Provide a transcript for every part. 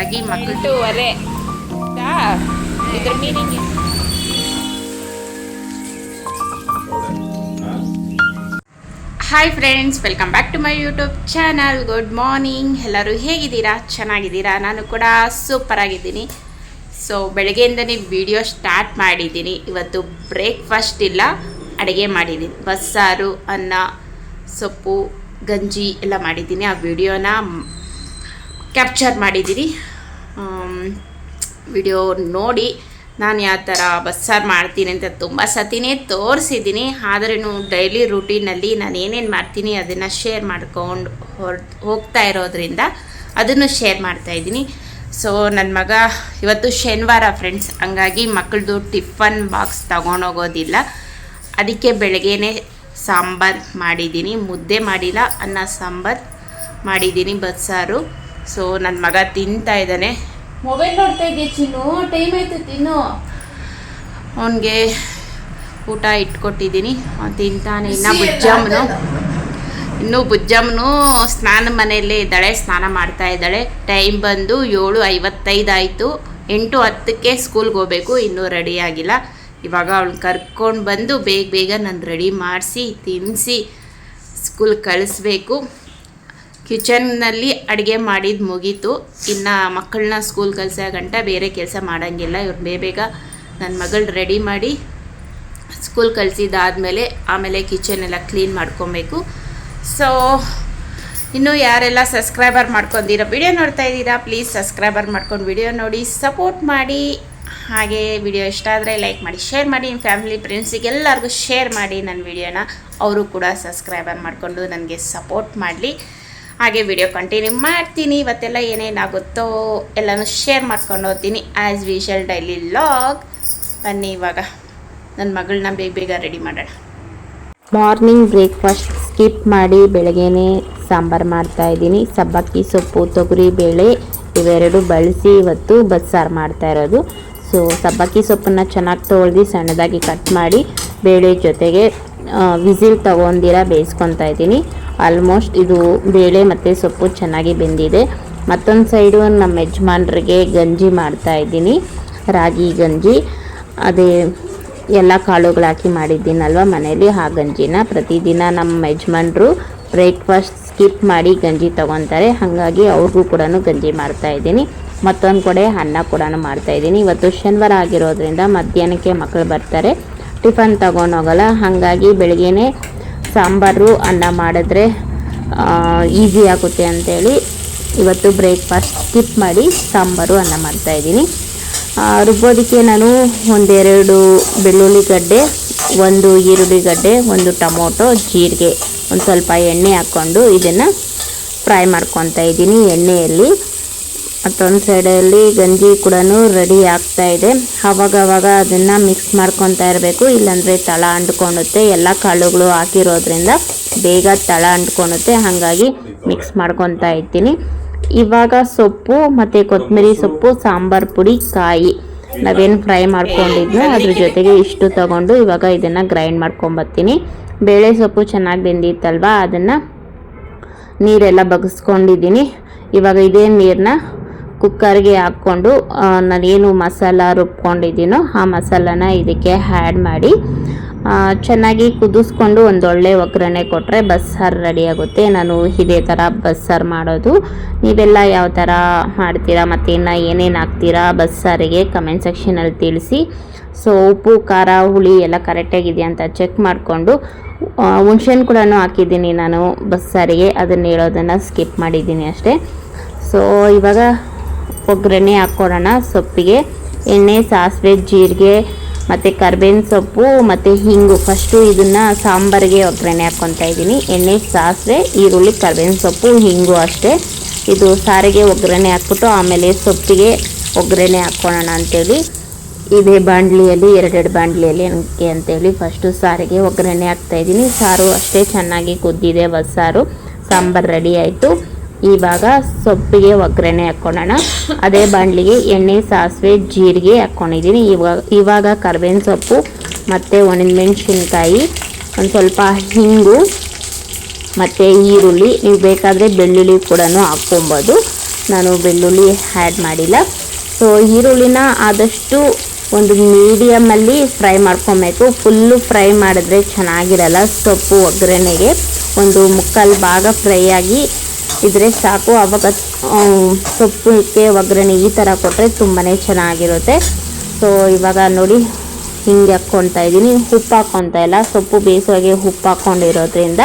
ಹಂಗಾಗಿ ಮಕ್ಕಳು ಎಂಟೂವರೆ ಆಯ್ತಾ? ಇದ್ರ meaning hi friends welcome back to my YouTube channel good morning ಎಲ್ಲರೂ ಹೇಗಿದ್ದೀರಾ? ಚೆನ್ನಾಗಿದ್ದೀರಾ? ನಾನು ಕೂಡ ಸೂಪರ್ ಆಗಿದ್ದೀನಿ. ಸೊ ಬೆಳಗ್ಗೆಯಿಂದನೇ ವಿಡಿಯೋ ಸ್ಟಾರ್ಟ್ ಮಾಡಿದ್ದೀನಿ. ಇವತ್ತು ಬ್ರೇಕ್ಫಾಸ್ಟ್ ಇಲ್ಲ ಅಡುಗೆ ಮಾಡಿದ್ದೀನಿ. ಬಸ್ಸಾರು ಅನ್ನ ಸೊಪ್ಪು ಗಂಜಿ ಎಲ್ಲ ಮಾಡಿದ್ದೀನಿ. ಆ ವಿಡಿಯೋನ ಕ್ಯಾಪ್ಚರ್ ಮಾಡಿದ್ದೀನಿ. ವಿಡಿಯೋ ನೋಡಿ ನಾನು ಯಾವ ಥರ ಬಸ್ಸಾರು ಮಾಡ್ತೀನಿ ಅಂತ ತುಂಬ ಸತಿನೇ ತೋರಿಸಿದ್ದೀನಿ. ಆದ್ರೂ ಡೈಲಿ ರೂಟೀನಲ್ಲಿ ನಾನು ಏನೇನು ಮಾಡ್ತೀನಿ ಅದನ್ನು ಶೇರ್ ಮಾಡ್ಕೊಂಡು ಹೊರ, ಹೋಗ್ತಾ ಇರೋದ್ರಿಂದ ಅದನ್ನು ಶೇರ್ ಮಾಡ್ತಾಯಿದ್ದೀನಿ ಸೊ ನನ್ನ ಮಗ ಇವತ್ತು ಶನಿವಾರ ಫ್ರೆಂಡ್ಸ್ ಹಂಗಾಗಿ ಮಕ್ಕಳದು ಟಿಫನ್ ಬಾಕ್ಸ್ ತಗೊಂಡೋಗೋದಿಲ್ಲ ಅದಕ್ಕೆ ಬೆಳಗ್ಗೆನೇ ಸಾಂಬಾರು ಮಾಡಿದ್ದೀನಿ. ಮುದ್ದೆ ಮಾಡಿಲ್ಲ, ಅನ್ನ ಸಾಂಬಾರು ಮಾಡಿದ್ದೀನಿ ಬಸ್ಸಾರು. ಸೊ ನನ್ನ ಮಗ ತಿಂತಾ ಇದ್ದಾನೆ. ಮೊಬೈಲ್ ನೋಡ್ತಾ ಇದೆಯಾ ಚಿನ್ನು? ಟೈಮ್ ಆಯ್ತು ತಿನ್ನು. ಅವನಿಗೆ ಊಟ ಇಟ್ಕೊಟ್ಟಿದ್ದೀನಿ. ಅವ್ನು ತಿಂತಾನೆ. ಇನ್ನು ಬುಜ್ಜಮ್ಮನು. ಇನ್ನು ಬುಜ್ಜಮ್ಮನು ಸ್ನಾನ ಮನೆಯಲ್ಲೇ ಇದ್ದಾಳೆ. ಸ್ನಾನ ಮಾಡ್ತಾ ಇದ್ದಾಳೆ. ಟೈಮ್ ಬಂದು ಏಳು ಐವತ್ತೈದು ಆಯಿತು. ಎಂಟು ಹತ್ತಕ್ಕೆ ಸ್ಕೂಲ್ಗೆ ಹೋಗ್ಬೇಕು. ಇನ್ನೂ ರೆಡಿ ಆಗಿಲ್ಲ. ಇವಾಗ ಅವಳು ಕರ್ಕೊಂಡು ಬಂದು ಬೇಗ ಬೇಗ ನಾನು ರೆಡಿ ಮಾಡಿಸಿ ತಿನ್ನಿಸಿ ಸ್ಕೂಲ್ ಕಳಿಸ್ಬೇಕು. ಕಿಚನ್ನಲ್ಲಿ ಅಡುಗೆ ಮಾಡಿದ್ದು ಮುಗೀತು. ಇನ್ನು ಮಕ್ಕಳನ್ನ ಸ್ಕೂಲ್ ಕಲಿಸೋ ಗಂಟ ಬೇರೆ ಕೆಲಸ ಮಾಡೋಂಗಿಲ್ಲ. ಇವ್ರು ಬೇಗ ಬೇಗ ನನ್ನ ಮಗಳು ರೆಡಿ ಮಾಡಿ ಸ್ಕೂಲ್ ಕಳಿಸಿದ್ದಾದಮೇಲೆ ಆಮೇಲೆ ಕಿಚನ್ ಎಲ್ಲ ಕ್ಲೀನ್ ಮಾಡ್ಕೊಬೇಕು. ಸೊ ಇನ್ನೂ ಯಾರೆಲ್ಲ ಸಬ್ಸ್ಕ್ರೈಬರ್ ಮಾಡ್ಕೊಂಡಿರೋ ವಿಡಿಯೋ ನೋಡ್ತಾ ಇದ್ದೀರಾ ಪ್ಲೀಸ್ ಸಬ್ಸ್ಕ್ರೈಬರ್ ಮಾಡ್ಕೊಂಡು ವಿಡಿಯೋ ನೋಡಿ ಸಪೋರ್ಟ್ ಮಾಡಿ. ಹಾಗೆ ವಿಡಿಯೋ ಇಷ್ಟ ಆದರೆ ಲೈಕ್ ಮಾಡಿ ಶೇರ್ ಮಾಡಿ. ನಿಮ್ಮ ಫ್ಯಾಮಿಲಿ ಫ್ರೆಂಡ್ಸಿಗೆಲ್ಲರಿಗೂ ಶೇರ್ ಮಾಡಿ ನನ್ನ ವಿಡಿಯೋನ ಅವರು ಕೂಡ ಸಬ್ಸ್ಕ್ರೈಬರ್ ಮಾಡಿಕೊಂಡು ನನಗೆ ಸಪೋರ್ಟ್ ಮಾಡಲಿ. ಹಾಗೆ ವಿಡಿಯೋ ಕಂಟಿನ್ಯೂ ಮಾಡ್ತೀನಿ. ಇವತ್ತೆಲ್ಲ ಏನೇನಾಗುತ್ತೋ ಎಲ್ಲನೂ ಶೇರ್ ಮಾಡ್ಕೊಂಡು ಹೋಗ್ತೀನಿ. ಆ್ಯಸ್ ವಿಷಲ್ ಡೈಲಿ ಲಾಗ್ ಬನ್ನಿ ಇವಾಗ. ನನ್ನ ಮಗಳನ್ನ ಬೇಗ ಬೇಗ ರೆಡಿ ಮಾಡೋಣ. ಮಾರ್ನಿಂಗ್ ಬ್ರೇಕ್ಫಾಸ್ಟ್ ಸ್ಕಿಪ್ ಮಾಡಿ ಬೆಳಗ್ಗೆನೇ ಸಾಂಬಾರು ಮಾಡ್ತಾ ಇದ್ದೀನಿ. ಸಬ್ಬಕ್ಕಿ, ಸೊಪ್ಪು, ತೊಗರಿ, ಬೇಳೆ ಇವೆರಡು ಬಳಸಿ ಇವತ್ತು ಬಸ್ಸಾರು ಮಾಡ್ತಾ ಇರೋದು. ಸೊ ಸಬ್ಬಕ್ಕಿ, ಸೊಪ್ಪನ್ನು ಚೆನ್ನಾಗಿ ತೊಳೆದು ಸಣ್ಣದಾಗಿ ಕಟ್ ಮಾಡಿ ಬೇಳೆ ಜೊತೆಗೆ ವಿಸಿಲ್ ತಗೊಂಡಿರ ಬೇಯಿಸ್ಕೊತಾ ಇದ್ದೀನಿ. ಆಲ್ಮೋಸ್ಟ್ ಇದು ಬೇಳೆ ಮತ್ತು ಸೊಪ್ಪು ಚೆನ್ನಾಗಿ ಬೆಂದಿದೆ. ಮತ್ತೊಂದು ಸೈಡು ನಮ್ಮ ಯಜಮಾನ್ರಿಗೆ ಗಂಜಿ ಮಾಡ್ತಾ ಇದ್ದೀನಿ. ರಾಗಿ ಗಂಜಿ. ಅದೇ ಎಲ್ಲ ಕಾಳುಗಳು ಹಾಕಿ ಮಾಡಿದ್ದೀನಲ್ವ ಮನೇಲಿ ಆ ಗಂಜಿನ ಪ್ರತಿದಿನ ನಮ್ಮ ಯಜಮಾನ್ರು ಬ್ರೇಕ್ಫಾಸ್ಟ್ ಸ್ಕಿಪ್ ಮಾಡಿ ಗಂಜಿ ತೊಗೊತಾರೆ. ಹಾಗಾಗಿ ಅವ್ರಿಗೂ ಕೂಡ ಗಂಜಿ ಮಾಡ್ತಾ ಇದ್ದೀನಿ. ಮತ್ತೊಂದು ಕಡೆ ಅನ್ನ ಕೂಡ ಮಾಡ್ತಾ ಇದ್ದೀನಿ. ಇವತ್ತು ಶನಿವಾರ ಆಗಿರೋದ್ರಿಂದ ಮಧ್ಯಾಹ್ನಕ್ಕೆ ಮಕ್ಕಳು ಬರ್ತಾರೆ. ಟಿಫನ್ ತೊಗೊಂಡೋಗಲ್ಲ ಹಾಗಾಗಿ ಬೆಳಗ್ಗೆನೇ ಸಾಂಬಾರು ಅನ್ನ ಮಾಡಿದ್ರೆ ಈಸಿ ಆಗುತ್ತೆ ಅಂತೇಳಿ ಇವತ್ತು ಬ್ರೇಕ್ಫಾಸ್ಟ್ ಸ್ಕಿಪ್ ಮಾಡಿ ಸಾಂಬಾರು ಅನ್ನ ಮಾಡ್ತಾ ಇದ್ದೀನಿ. ಆ, ರುಬ್ಬೋದಕ್ಕೆ ನಾನು ಒಂದೆರಡು ಬೆಳ್ಳುಳ್ಳಿ ಗಡ್ಡೆ ಒಂದು ಈರುಳ್ಳಿ ಗಡ್ಡೆ ಒಂದು ಟೊಮೊಟೊ ಜೀರಿಗೆ ಒಂದು ಸ್ವಲ್ಪ ಎಣ್ಣೆ ಹಾಕ್ಕೊಂಡು ಇದನ್ನು ಫ್ರೈ ಮಾಡ್ಕೊತಾ ಇದ್ದೀನಿ ಎಣ್ಣೆಯಲ್ಲಿ. ಮತ್ತೊಂದು ಸೈಡಲ್ಲಿ ಗಂಜಿ ಕೂಡ ರೆಡಿ ಆಗ್ತಾ ಇದೆ. ಅವಾಗವಾಗ ಅವಾಗ ಅದನ್ನು ಮಿಕ್ಸ್ ಮಾಡ್ಕೊತಾ ಇರಬೇಕು. ಇಲ್ಲಾಂದರೆ ತಳ ಅಂಟ್ಕೊಳುತ್ತೆ ಎಲ್ಲ ಕಾಳುಗಳು ಹಾಕಿರೋದ್ರಿಂದ ಬೇಗ ತಳ ಅಂಟ್ಕೊಳುತ್ತೆ ಹಾಗಾಗಿ ಮಿಕ್ಸ್ ಮಾಡ್ಕೊತಾ ಇರ್ತೀನಿ. ಇವಾಗ ಸೊಪ್ಪು ಮತ್ತು ಕೊತ್ತಂಬರಿ ಸೊಪ್ಪು, ಸಾಂಬಾರು ಪುಡಿ, ಕಾಯಿ. ನಾವೇನು ಫ್ರೈ ಮಾಡ್ಕೊಂಡಿದ್ನೋ ಅದ್ರ ಜೊತೆಗೆ ಇಷ್ಟು ತಗೊಂಡು ಇವಾಗ ಇದನ್ನು ಗ್ರೈಂಡ್ ಮಾಡ್ಕೊಂಬರ್ತೀನಿ ಬೇಳೆ ಸೊಪ್ಪು ಚೆನ್ನಾಗಿ ಬೆಂದಿತ್ತಲ್ವ? ಅದನ್ನು ನೀರೆಲ್ಲ ಬಗ್ಸ್ಕೊಂಡಿದ್ದೀನಿ. ಇವಾಗ ಇದೇ ನೀರನ್ನ ಕುಕ್ಕರ್ಗೆ ಹಾಕ್ಕೊಂಡು ನಾನೇನು ಮಸಾಲ ರುಬ್ಕೊಂಡಿದ್ದೀನೋ ಆ ಮಸಾಲಾನ ಇದಕ್ಕೆ ಆ್ಯಡ್ ಮಾಡಿ ಚೆನ್ನಾಗಿ ಕುದಿಸ್ಕೊಂಡು ಒಂದೊಳ್ಳೆ ಒಗ್ಗರಣೆ ಕೊಟ್ಟರೆ ಬಸ್ಸಾರು ರೆಡಿ ಆಗುತ್ತೆ. ನಾನು ಇದೇ ಥರ ಬಸ್ಸಾರು ಮಾಡೋದು. ನೀವೆಲ್ಲ ಯಾವ ಥರ ಮಾಡ್ತೀರಾ ಮತ್ತು ಇನ್ನು ಏನೇನು ಹಾಕ್ತೀರಾ ಬಸ್ಸಾರಿಗೆ ಕಮೆಂಟ್ ಸೆಕ್ಷನಲ್ಲಿ ತಿಳಿಸಿ. ಸೊ ಉಪ್ಪು, ಖಾರ, ಹುಳಿ ಎಲ್ಲ ಕರೆಕ್ಟಾಗಿದೆ ಅಂತ ಚೆಕ್ ಮಾಡಿಕೊಂಡು ಹುಣ್ಸೆಹಣ್ಣು ಕೂಡ ಹಾಕಿದ್ದೀನಿ ನಾನು ಬಸ್ಸಾರಿಗೆ. ಅದನ್ನು ಹೇಳೋದನ್ನು ಸ್ಕಿಪ್ ಮಾಡಿದ್ದೀನಿ ಅಷ್ಟೇ. ಸೊ ಇವಾಗ ಒಗ್ಗರಣೆ ಹಾಕ್ಕೊಡೋಣ. ಸೊಪ್ಪಿಗೆ, ಎಣ್ಣೆ, ಸಾಸಿವೆ, ಜೀರಿಗೆ, ಮತ್ತು ಕರ್ಬೇವಿನ ಸೊಪ್ಪು, ಮತ್ತು ಹಿಂಗು. ಫಸ್ಟು ಇದನ್ನು ಸಾಂಬಾರಿಗೆ ಒಗ್ಗರಣೆ ಹಾಕ್ಕೊತಾ ಇದ್ದೀನಿ. ಎಣ್ಣೆ, ಸಾಸಿವೆ, ಈರುಳ್ಳಿ, ಕರ್ಬೇವಿನ ಸೊಪ್ಪು, ಹಿಂಗು ಅಷ್ಟೇ. ಇದು ಸಾರಿಗೆ ಒಗ್ಗರಣೆ ಹಾಕ್ಬಿಟ್ಟು ಆಮೇಲೆ ಸೊಪ್ಪಿಗೆ ಒಗ್ಗರಣೆ ಹಾಕ್ಕೊಳ್ಳೋಣ ಅಂಥೇಳಿ ಇದೇ ಬಾಂಡ್ಲಿಯಲ್ಲಿ ಎರಡೆರಡು ಬಾಂಡ್ಲಿಯಲ್ಲಿ ಏನಕ್ಕೆ ಅಂತೇಳಿ ಫಸ್ಟು ಸಾರಿಗೆ ಒಗ್ಗರಣೆ ಹಾಕ್ತಾಯಿದ್ದೀನಿ ಸಾರು ಅಷ್ಟೇ ಚೆನ್ನಾಗಿ ಕುದ್ದಿದೆ ಬಸ್ಸಾರು ಸಾಂಬಾರು ರೆಡಿ ಆಯಿತು. ಇವಾಗ ಸೊಪ್ಪಿಗೆ ಒಗ್ಗರಣೆ ಹಾಕ್ಕೊಳ್ಳೋಣ ಅದೇ ಬಾಣಲಿಗೆ ಎಣ್ಣೆ, ಸಾಸಿವೆ, ಜೀರಿಗೆ ಹಾಕ್ಕೊಂಡಿದ್ದೀನಿ ಇವಾಗ ಇವಾಗ ಕರ್ಬೇವಿನ ಸೊಪ್ಪು, ಮತ್ತು ಒಣಮೆಣಸಿನ್ಕಾಯಿ, ಒಂದು ಸ್ವಲ್ಪ ಹಿಂಗು, ಮತ್ತು ಈರುಳ್ಳಿ. ನೀವು ಬೇಕಾದರೆ ಬೆಳ್ಳುಳ್ಳಿ ಕೂಡ ಹಾಕ್ಕೊಬೋದು. ನಾನು ಬೆಳ್ಳುಳ್ಳಿ ಆ್ಯಡ್ ಮಾಡಿಲ್ಲ. ಸೊ ಈರುಳ್ಳಿನ ಆದಷ್ಟು ಒಂದು ಮೀಡಿಯಮಲ್ಲಿ ಫ್ರೈ ಮಾಡ್ಕೊಬೇಕು. ಫುಲ್ಲು ಫ್ರೈ ಮಾಡಿದ್ರೆ ಚೆನ್ನಾಗಿರಲ್ಲ ಸೊಪ್ಪು ಒಗ್ಗರಣೆಗೆ. ಒಂದು ಮುಕ್ಕಾಲು ಭಾಗ ಫ್ರೈ ಆಗಿ ಇದ್ರೆ ಸಾಕು. ಅವಾಗ ಸೊಪ್ಪಿಗೆ ಒಗ್ಗರಣೆ ಈ ಥರ ಕೊಟ್ಟರೆ ತುಂಬಾ ಚೆನ್ನಾಗಿರುತ್ತೆ. ಸೊ ಇವಾಗ ನೋಡಿ, ಹಿಂಗೆ ಹಾಕ್ಕೊತಾ ಇದ್ದೀನಿ. ಉಪ್ಪು ಹಾಕ್ಕೊತಾ ಇಲ್ಲ. ಸೊಪ್ಪು ಬೇಯಿಸುವಾಗೆ ಉಪ್ಪು ಹಾಕ್ಕೊಂಡಿರೋದ್ರಿಂದ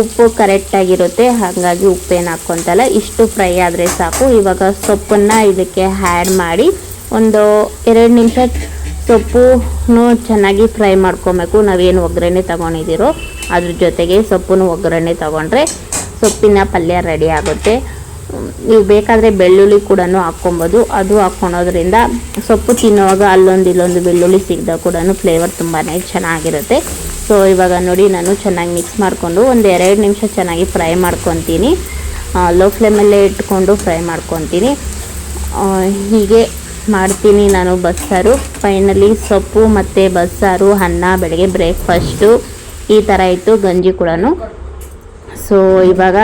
ಉಪ್ಪು ಕರೆಕ್ಟಾಗಿರುತ್ತೆ ಹಾಗಾಗಿ ಉಪ್ಪೇನು ಹಾಕ್ಕೊತಾ ಇಷ್ಟು ಫ್ರೈ ಆದರೆ ಸಾಕು. ಇವಾಗ ಸೊಪ್ಪನ್ನು ಇದಕ್ಕೆ ಆ್ಯಡ್ ಮಾಡಿ ಒಂದು ಎರಡು ನಿಮಿಷ ಸೊಪ್ಪು ಚೆನ್ನಾಗಿ ಫ್ರೈ ಮಾಡ್ಕೊಬೇಕು. ನಾವೇನು ಒಗ್ಗರಣೆ ತಗೊಂಡಿದ್ದೀರೋ ಅದ್ರ ಜೊತೆಗೆ ಸೊಪ್ಪನ್ನು ಒಗ್ಗರಣೆ ತಗೊಂಡ್ರೆ ಸೊಪ್ಪಿನ ಪಲ್ಯ ರೆಡಿ ಆಗುತ್ತೆ. ನೀವು ಬೇಕಾದರೆ ಬೆಳ್ಳುಳ್ಳಿ ಕೂಡ ಹಾಕ್ಕೊಬೋದು. ಅದು ಹಾಕ್ಕೊಳೋದ್ರಿಂದ ಸೊಪ್ಪು ತಿನ್ನುವಾಗ ಅಲ್ಲೊಂದು ಇಲ್ಲೊಂದು ಬೆಳ್ಳುಳ್ಳಿ ಸಿಗ್ದಾಗ ಕೂಡ ಫ್ಲೇವರ್ ತುಂಬಾ ಚೆನ್ನಾಗಿರುತ್ತೆ. ಸೊ ಇವಾಗ ನೋಡಿ ನಾನು ಚೆನ್ನಾಗಿ ಮಿಕ್ಸ್ ಮಾಡಿಕೊಂಡು ಒಂದು ಎರಡು ನಿಮಿಷ ಚೆನ್ನಾಗಿ ಫ್ರೈ ಮಾಡ್ಕೊತೀನಿ. ಲೋ ಫ್ಲೇಮಲ್ಲೇ ಇಟ್ಕೊಂಡು ಫ್ರೈ ಮಾಡ್ಕೊತೀನಿ. ಹೀಗೆ ಮಾಡ್ತೀನಿ ನಾನು ಬಸ್ಸಾರು. ಫೈನಲಿ ಸೊಪ್ಪು ಮತ್ತು ಬಸ್ಸಾರು, ಅನ್ನ, ಬೆಳಗ್ಗೆ ಬ್ರೇಕ್ಫಾಸ್ಟು ಈ ಥರ ಇತ್ತು ಗಂಜಿ ಕೂಡ ಸೊ ಇವಾಗ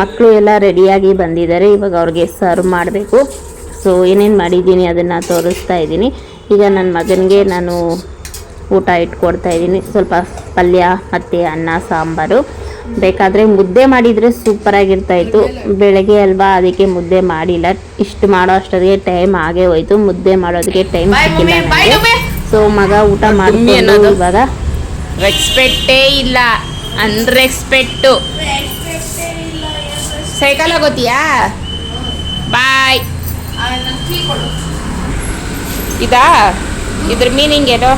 ಮಕ್ಕಳು ಎಲ್ಲ ರೆಡಿಯಾಗಿ ಬಂದಿದ್ದಾರೆ. ಇವಾಗ ಅವ್ರಿಗೆ ಸರ್ವ್ ಮಾಡಬೇಕು. ಸೊ ಏನೇನು ಮಾಡಿದ್ದೀನಿ ಅದನ್ನು ತೋರಿಸ್ತಾ ಇದ್ದೀನಿ. ಈಗ ನನ್ನ ಮಗನಿಗೆ ನಾನು ಊಟ ಇಟ್ಕೊಡ್ತಾ ಇದ್ದೀನಿ. ಸ್ವಲ್ಪ ಪಲ್ಯ ಮತ್ತು ಅನ್ನ ಸಾಂಬಾರು. ಬೇಕಾದರೆ ಮುದ್ದೆ ಮಾಡಿದರೆ ಸೂಪರಾಗಿರ್ತಾಯಿತ್ತು ಬೆಳಗ್ಗೆ ಅಲ್ವಾ ಅದಕ್ಕೆ ಮುದ್ದೆ ಮಾಡಿಲ್ಲ. ಇಷ್ಟು ಮಾಡೋ ಅಷ್ಟೊತ್ತಿಗೆ ಟೈಮ್ ಆಗೇ ಹೋಯ್ತು. ಮುದ್ದೆ ಮಾಡೋದಕ್ಕೆ ಟೈಮ್ ಸಿಕ್ಕಿಲ್ಲ ನನಗೆ. ಸೊ ಮಗ ಊಟ ಮಾಡಿ ಮಾಡ್ಕೊಂಡು. ಇವಾಗ ರೆಸ್ಪೆಕ್ಟೇ ಇಲ್ಲ. ಅನ್ರೆಸ್ಪೆಕ್ಟು. ಸೈಕಲ್ ಆಗೋತಿಯಾ ಬಾಯ್. ಇದಾ? ಇದ್ರ ಮೀನಿಂಗ್ ಏನು?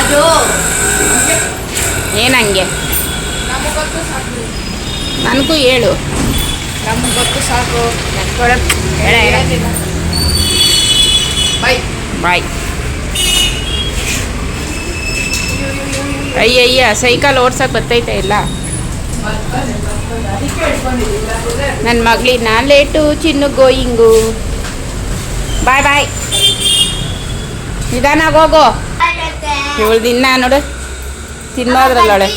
ಅದು ಏನಂಗೆ? ನನಗೂ ಹೇಳು. ನಮ್ಗೆ ಗೊತ್ತು ಸಾಕು ಬಾಯ್ ಬಾಯ್. ಅಯ್ಯಯ್ಯ ಸೈಕಲ್ ಓಡ್ಸಕ್ಕೆ ಬರ್ತೈತೆ ಇಲ್ಲ ನನ್ನ ಮಗಳಿನ ಲೇಟು ಚಿನ್ನು ಗೋಯಿಂಗು. ಬಾಯ್ ಬಾಯ್. ನಿಧಾನ ಹೋಗೋ. ಇವಳು ದಿನ ನೋಡು ತಿನ್ನೋದ್ರಲ್ಲೊಳೆ.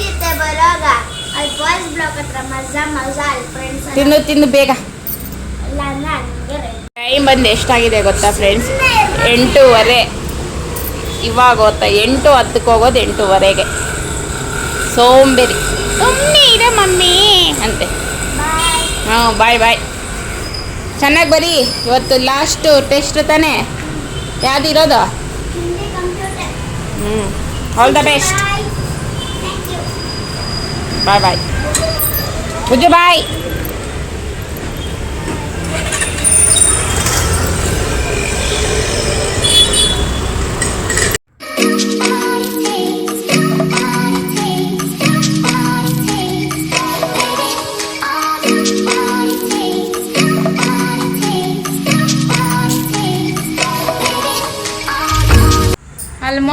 ತಿನ್ನು ತಿನ್ನು ಬೇಗ. ಟೈಮ್ ಬಂದು ಎಷ್ಟಾಗಿದೆ ಗೊತ್ತಾ ಫ್ರೆಂಡ್ಸ್ ಎಂಟೂವರೆ. ಇವಾಗ ಗೊತ್ತಾ ಎಂಟು ಹತ್ತಕ್ಕೆ ಹೋಗೋದು ಎಂಟೂವರೆಗೆ. ಸೋಂಬೇರಿ. ಸುಮ್ಮನೆ ಇದೆ ಮಮ್ಮಿ. ಅಂತೆ. ಹಾಂ ಬಾಯ್ ಬಾಯ್. ಚೆನ್ನಾಗಿ ಬರೀ. ಇವತ್ತು ಲಾಸ್ಟು ಟೆಸ್ಟ್ ತಾನೇ? ಯಾವುದಿರೋದು ಹ್ಞೂ. All the best bye bye Pooja bye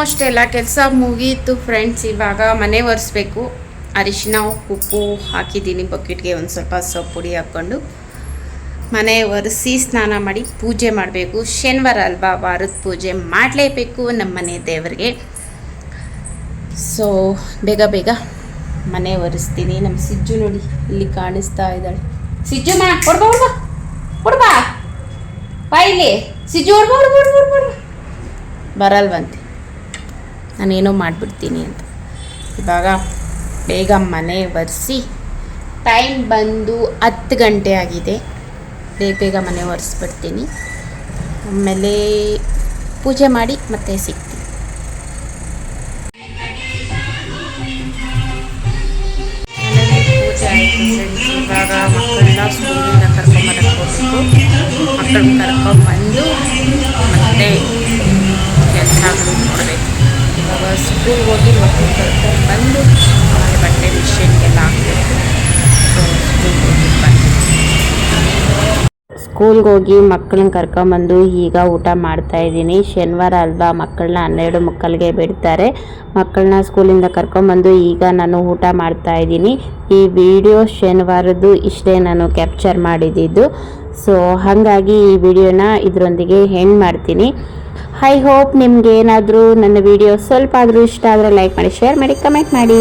almost ಎಲ್ಲ ಕೆಲಸ ಮುಗೀತು ಫ್ರೆಂಡ್ಸ್ ಇವಾಗ ಮನೆ ಒರೆಸ್ಬೇಕು. ಅರಿಶಿನ, ಉಪ್ಪು ಹಾಕಿದ್ದೀನಿ ಬಕೆಟ್ಗೆ ಒಂದು ಸ್ವಲ್ಪ ಸೊಪ್ಪು ಪುಡಿ ಹಾಕ್ಕೊಂಡು. ಮನೆ ಒರೆಸಿ ಸ್ನಾನ ಮಾಡಿ ಪೂಜೆ ಮಾಡಬೇಕು. ಶನಿವಾರ ಅಲ್ವಾ, ವಾರದ ಪೂಜೆ ಮಾಡಲೇಬೇಕು ನಮ್ಮ ಮನೆ ದೇವರಿಗೆ. ಸೊ ಬೇಗ ಬೇಗ ಮನೆ ಒರೆಸ್ತೀನಿ. ನಮ್ಮ ಸಿಜ್ಜು ನೋಡಿ, ಇಲ್ಲಿ ಕಾಣಿಸ್ತಾ ಇದ್ದಾಳೆ. ಸಿಜ್ಜು ಮಾ ಹೊಡ್ಬಾ ಕೊಡ್ಬಾ ಹೊಡ್ಬಾ ಬಾ ಇಲ್ಲಿ. ಸಿಜ್ಜು ಹೊಡ್ಬಾ ಹೊಡ್ಬಾ ಹೊಡ್ಬಾ ಹೊಡ್ಬಾ ಬರಲ್ವಂತೆ. ನಾನೇನೋ ಮಾಡಿಬಿಡ್ತೀನಿ ಅಂತ. ಇವಾಗ ಬೇಗ ಮನೆ ಒರೆಸಿ ಟೈಮ್ ಬಂದು ಹತ್ತು ಗಂಟೆ ಆಗಿದೆ. ಬೇಗ ಬೇಗ ಮನೆ ಒರೆಸ್ಬಿಡ್ತೀನಿ. ಆಮೇಲೆ ಪೂಜೆ ಮಾಡಿ ಮತ್ತೆ ಸಿಗ್ತೀನಿ. ಪೂಜೆ ಇವಾಗ ಮಕ್ಕಳನ್ನ ಹೋಗಬೇಕು. ಮಕ್ಕಳನ್ನ ಮತ್ತೆ ಕೆಲಸ ಸ್ಕೂಲ್ಗೆ ಹೋಗಿ ಮಕ್ಕಳು ಕರ್ಕೊಂಡು ಬಂದು ಆಮೇಲೆ ಬಟ್ಟೆ ಮಿಷಿನ್ಗೆಲ್ಲ ಹಾಕಬೇಕು. ಬಂದು. ಸ್ಕೂಲ್ಗೆ ಹೋಗಿ ಮಕ್ಕಳನ್ನ ಕರ್ಕೊಂಬಂದು ಈಗ ಊಟ ಮಾಡ್ತಾ ಇದ್ದೀನಿ. ಶನಿವಾರ ಅಲ್ವಾ ಮಕ್ಕಳನ್ನ ಹನ್ನೆರಡು ಮಕ್ಕಳಿಗೆ ಬಿಡ್ತಾರೆ. ಮಕ್ಕಳನ್ನ ಸ್ಕೂಲಿಂದ ಕರ್ಕೊಂಬಂದು ಈಗ ನಾನು ಊಟ ಮಾಡ್ತಾ ಇದ್ದೀನಿ. ಈ ವಿಡಿಯೋ ಶನಿವಾರದ್ದು ಇಷ್ಟೇ ನಾನು ಕ್ಯಾಪ್ಚರ್ ಮಾಡಿದ್ದು. ಸೊ ಹಾಗಾಗಿ ಈ ವಿಡಿಯೋನ ಇದರೊಂದಿಗೆ ಹೆಂಡ್ ಮಾಡ್ತೀನಿ. ಐ ಹೋಪ್ ನಿಮ್ಗೆ ಏನಾದರೂ ನನ್ನ ವಿಡಿಯೋ ಸ್ವಲ್ಪ ಆದರೂ ಇಷ್ಟ ಆದರೆ ಲೈಕ್ ಮಾಡಿ ಶೇರ್ ಮಾಡಿ ಕಮೆಂಟ್ ಮಾಡಿ.